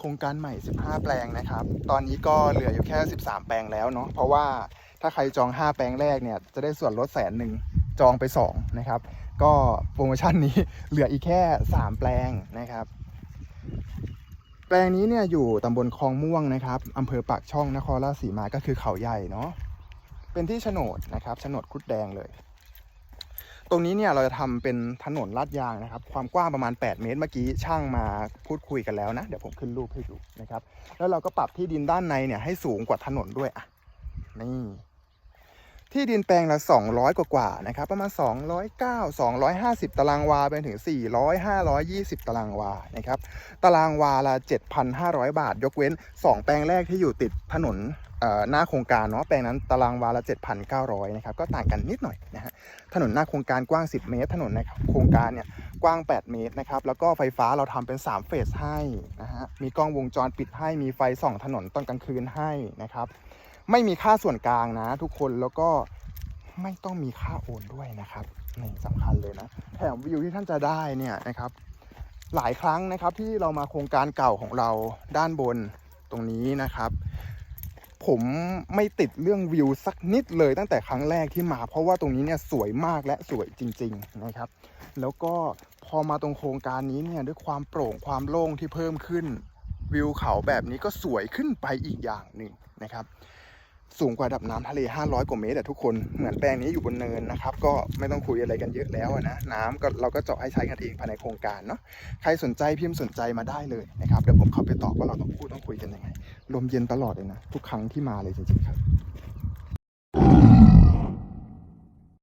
โครงการใหม่ 15 แปลงนะครับ ตอนนี้ก็เหลืออยู่แค่ 13 แปลงแล้วเนาะ เพราะว่าถ้าใครจอง 5 แปลงแรกเนี่ย จะได้ส่วนลดแสนหนึ่ง จองไป 2 นะครับ ก็โปรโมชั่นนี้เหลืออีกแค่ 3 แปลงนะครับ แปลงนี้เนี่ยอยู่ตำบลคลองม่วงนะครับอำเภอปากช่องนครราชสีมา ก็คือเขาใหญ่เนาะ เป็นที่โฉนดนะครับ โฉนดครุดแดงเลย ตรงนี้เนี่ยเราจะทำเป็นถนนลาดยางนะครับ ความกว้างประมาณ 8 เมตรเมื่อกี้ช่างมาพูดคุยกันแล้วนะ เดี๋ยวผมขึ้นรูปให้ดูนะครับ แล้วเราก็ปรับที่ดินด้านในเนี่ยให้สูงกว่าถนนด้วยอะนี่ที่ดินแปลงละ 200 กว่ากว่านะครับ ประมาณ 209 250 ตารางวาไปถึง 400 520 ตารางวานะครับ ตารางวาละ 7,500 บาท ยกเว้น 2 แปลงแรกที่อยู่ติดถนน หน้าโครงการเนาะแปลงนั้นตารางวาละ7,900นะครับก็ต่างกันนิดหน่อยนะฮะถนนหน้าโครงการกว้าง 10 เมตร ถนนในโครงการเนี่ยกว้าง 8 เมตรนะครับแล้วก็ไฟฟ้าเราทำเป็น 3 เฟสให้นะฮะมีกล้องวงจรปิดให้มีไฟส่องถนนตอนกลางคืนให้นะครับไม่มีค่าส่วนกลางนะ ทุกคนแล้วก็ไม่ต้องมีค่าโอนด้วยนะครับนี่สำคัญเลยนะแถมวิวที่ท่านจะได้เนี่ยนะครับหลายครั้งนะครับที่เรามาโครงการเก่าของเราด้านบนตรงนี้นะครับ ผมไม่ติดเรื่องวิวสักนิดเลยตั้งแต่ครั้งแรกที่มา เพราะว่าตรงนี้เนี่ยสวยมากและสวยจริง ๆนะครับ แล้วก็พอมาตรงโครงการนี้เนี่ยด้วยความโปร่งความโล่งที่เพิ่มขึ้น วิวเขาแบบนี้ก็สวยขึ้นไปอีกอย่างหนึ่งนะครับ สูงกว่าดับน้ำทะเล 500 กว่าเมตรแต่ทุกคนเหมือนแปลงนี้อยู่บนเนินนะครับ ก็ไม่ต้องคุยอะไรกันเยอะแล้วนะ น้ำก็เราก็เจาะให้ใช้กันเองภายในโครงการเนาะใครสนใจพิมพ์สนใจมาได้เลยนะครับเดี๋ยวผมเข้าไปตอบว่าเราต้องพูดต้องคุยกันยังไงลมเย็นตลอดเลยนะ ทุกครั้งที่มาเลยจริงๆครับ